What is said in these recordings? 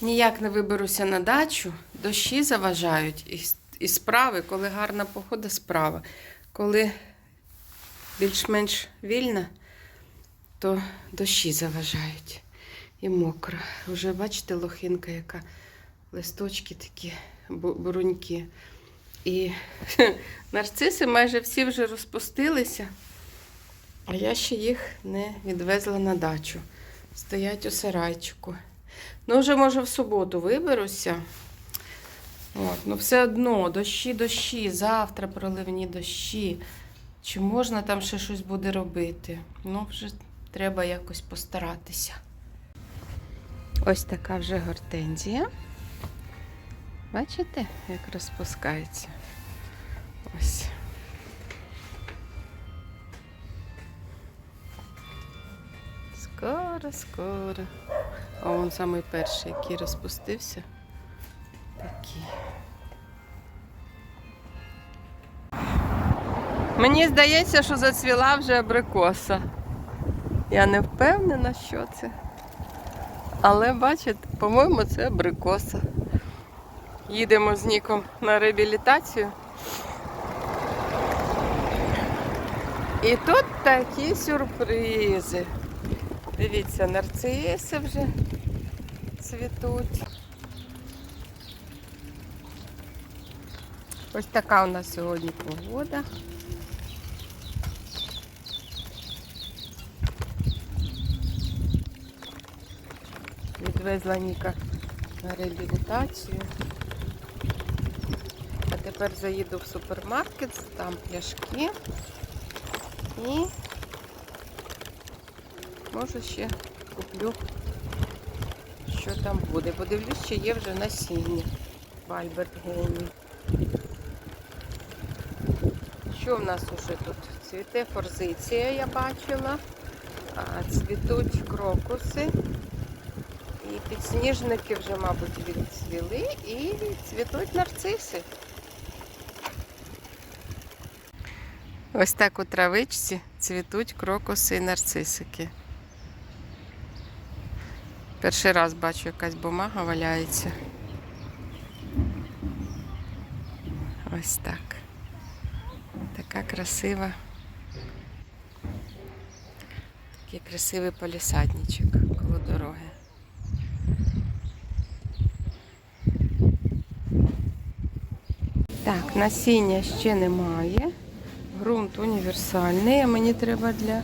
Ніяк не виберуся на дачу, дощі заважають і, справи, коли гарна погода, справа. Коли більш-менш вільна, то дощі заважають. І мокро. Вже бачите, лохинка, яка листочки такі, бу- буруньки. І нарциси майже всі вже розпустилися, а я ще їх не відвезла на дачу. Стоять у сарайчику. Ну, вже, може, в суботу виберуся. От, ну все одно, дощі, дощі, завтра проливні дощі. Чи можна там ще щось буде робити? Ну, вже треба якось постаратися. Ось така вже гортензія. Бачите, як розпускається? Ось. Скоро, скоро. А он самий перший, який розпустився. Такий. Мені здається, що зацвіла вже абрикоса. Я не впевнена, що це. Але бачите, по-моєму, це абрикоса. Їдемо з Ніком на реабілітацію. І тут такі сюрпризи. Дивіться, нарциси вже цвітуть. Ось така у нас сьогодні погода. Відвезла Ніка на реабілітацію. А тепер заїду в супермаркет, там пляшки і може ще куплю, що там буде. Подивлюсь, чи є вже насіння Альберт Гейні. Що в нас уже тут? Цвіте форзиція, я бачила. А, цвітуть крокуси. І підсніжники вже, мабуть, відцвіли і цвітуть нарциси. Ось так у травичці цвітуть крокуси і нарцисики. Перший раз бачу, якась бумага валяється. Ось так. Така красива. Такий красивий полісадничок коло дороги. Так, насіння ще немає. Ґрунт універсальний, а мені треба для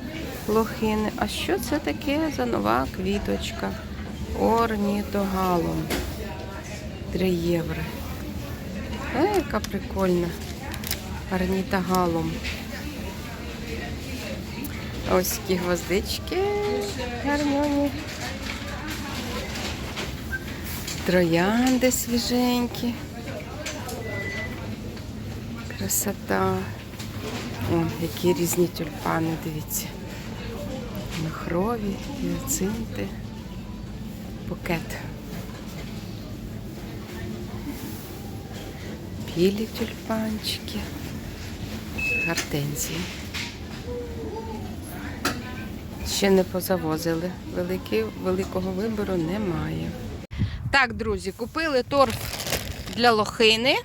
лохини. А що це таке за нова квіточка? Орнітогалом. 3 євро. Е, яка прикольна. Орнітогалом. Ось такі гвоздички гарньоні. Троянди свіженькі. Красота. О, які різні тюльпани, дивіться. Махрові, гіацинти. Букет. Білі тюльпанчики. Гортензії. Ще не позавозили. Великий, великого вибору немає. Так, друзі, купили торф для лохини.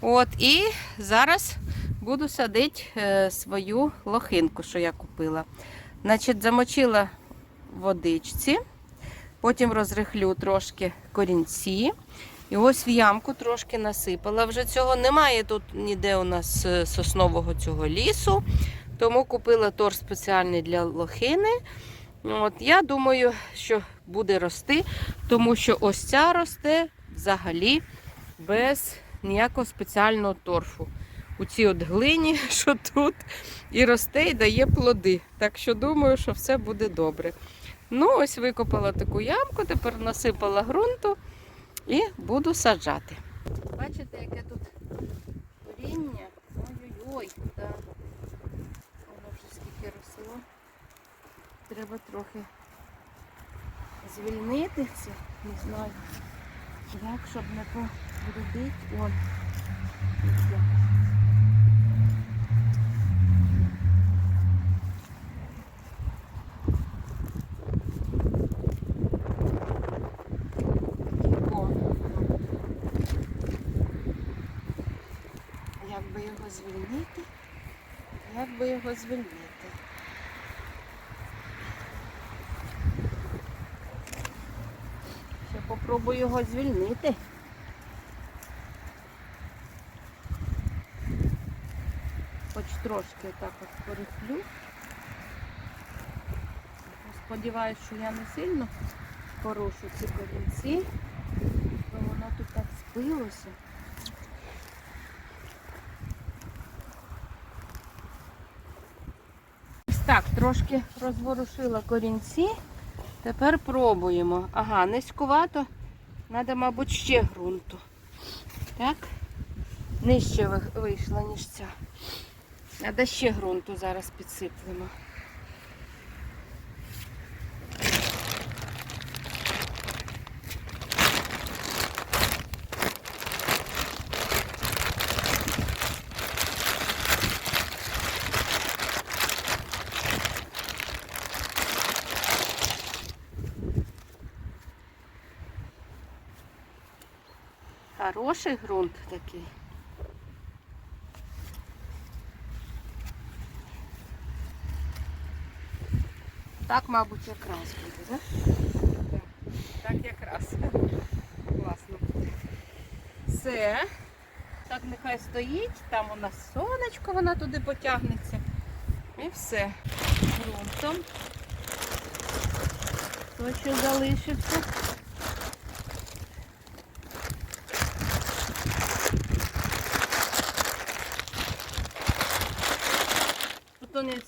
От, і зараз буду садити е, свою лохинку, що я купила. Значить, замочила водичці, потім розрихлю трошки корінці. І ось в ямку трошки насипала. Вже цього немає тут ніде у нас е, соснового цього лісу. Тому купила торф спеціальний для лохини. От, я думаю, що буде рости, тому що ось ця росте взагалі без ніякого спеціального торфу. У цій от глині, що тут, і росте, і дає плоди. Так що думаю, що все буде добре. Ну, ось викопала таку ямку, тепер насипала ґрунту і буду саджати. Бачите, яке тут коріння? Ой-ой-ой, да. воно вже скільки росло. Треба трохи звільнити це, не знаю. Як, щоб не побрудить. Вон. ось як. Звільнити? Як би його звільнити? Ще попробую його звільнити. Хоч трошки так от порихлю. Сподіваюсь, що я не сильно порушу ці корінці, бо воно тут так спилося. Так, трошки розворушила корінці. Тепер пробуємо. Ага, низькувато. Треба, мабуть, ще ґрунту. Так? Нижче вийшла, ніж ця. Треба ще ґрунту зараз підсиплемо. Хороший ґрунт такий. Так, мабуть, якраз буде, так? Так, якраз. Класно буде. Все. Так нехай стоїть, там у нас сонечко, вона туди потягнеться. І все. Грунтом. То, що залишиться.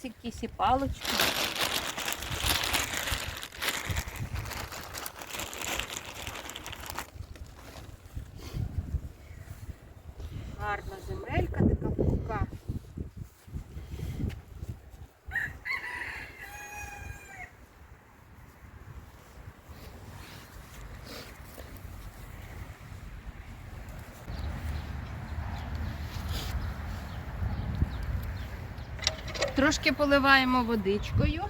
І палочки. Гарна земелька така пухка. Трошки поливаємо водичкою,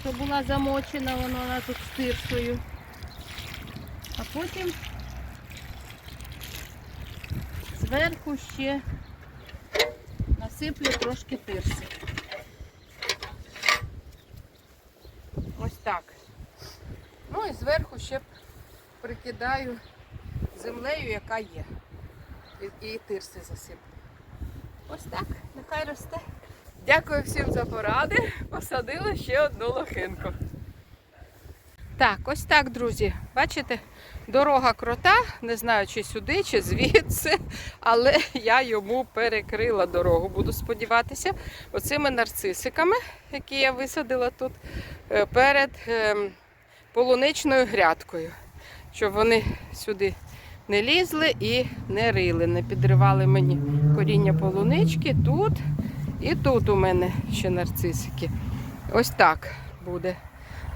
щоб була замочена, вона, вона тут з тирсою. А потім зверху ще насиплю трошки тирси. Ось так. Ну і зверху ще прикидаю землею, яка є. І, і тирси засиплю. Ось так, нехай росте. Дякую всім за поради. Посадила ще одну лохинку. Так, ось так, друзі. Бачите, дорога крута, не знаю, чи сюди, чи звідси, але я йому перекрила дорогу, буду сподіватися, оцими нарцисиками, які я висадила тут е, перед ем, полуничною грядкою, щоб вони сюди не лізли і не рили, не підривали мені коріння полунички тут і тут у мене ще нарцисики. Ось так буде.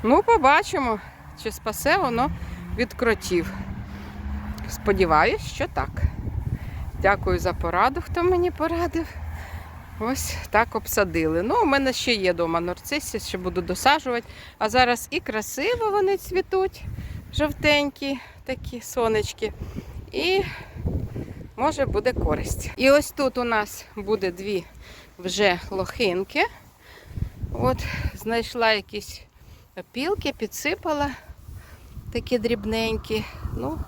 Ну, побачимо, чи спасе воно від кротів. Сподіваюсь, що так. Дякую за пораду, хто мені порадив. Ось так обсадили. Ну, у мене ще є вдома нарциси, ще буду досаджувати. А зараз і красиво вони цвітуть, жовтенькі такі сонечки. І може буде користь. І ось тут у нас буде дві вже лохинки. От, знайшла якісь опілки, підсипала такі дрібненькі. Ну,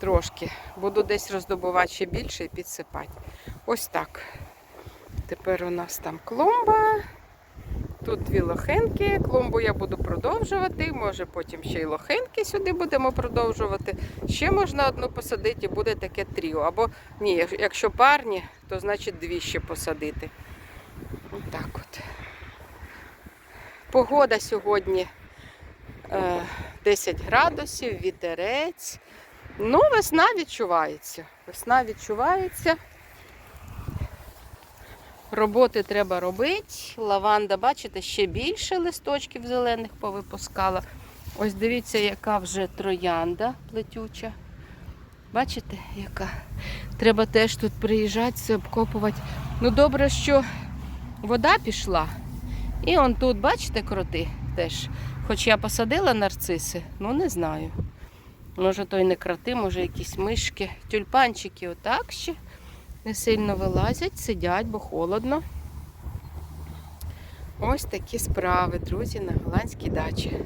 трошки. Буду десь роздобувати ще більше і підсипати. Ось так. Тепер у нас там клумба. Тут дві лохинки. Клумбу я буду продовжувати. Може потім ще й лохинки сюди будемо продовжувати. Ще можна одну посадити і буде таке тріо. Або ні, якщо парні, то значить дві ще посадити. Отак от. Погода сьогодні е, 10 градусів, вітерець. Ну, весна відчувається. Весна відчувається. Роботи треба робити. Лаванда, бачите, ще більше листочків зелених повипускала. Ось дивіться, яка вже троянда плетюча. Бачите, яка? Треба теж тут приїжджати, все обкопувати. Ну, добре, що вода пішла. І он тут, бачите, кроти теж. Хоч я посадила нарциси, ну не знаю. Може, то й не кроти, може якісь мишки, тюльпанчики, отак ще Не сильно вилазять, сидять, бо холодно. Ось такі справи, друзі, на голландській дачі.